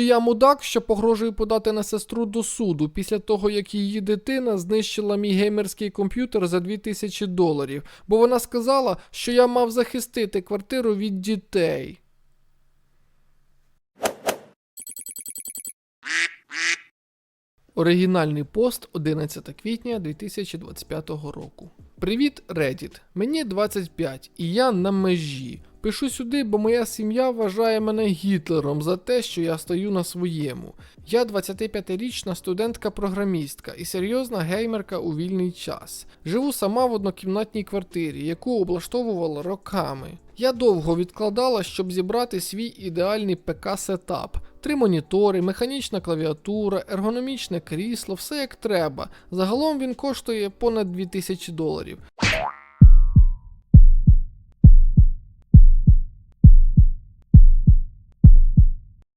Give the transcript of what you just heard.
Чи я мудак, що погрожую подати на сестру до суду після того, як її дитина знищила мій геймерський комп'ютер за 2000 доларів, бо вона сказала, що я мав захистити квартиру від дітей. Оригінальний пост 11 квітня 2025 року. Привіт, Reddit. Мені 25 і я на межі. Пишу сюди, бо моя сім'я вважає мене Гітлером за те, що я стою на своєму. Я 25-річна студентка-програмістка і серйозна геймерка у вільний час. Живу сама в однокімнатній квартирі, яку облаштовувала роками. Я довго відкладала, щоб зібрати свій ідеальний ПК-сетап. Три монітори, механічна клавіатура, ергономічне крісло, все як треба. Загалом він коштує понад 2000 доларів.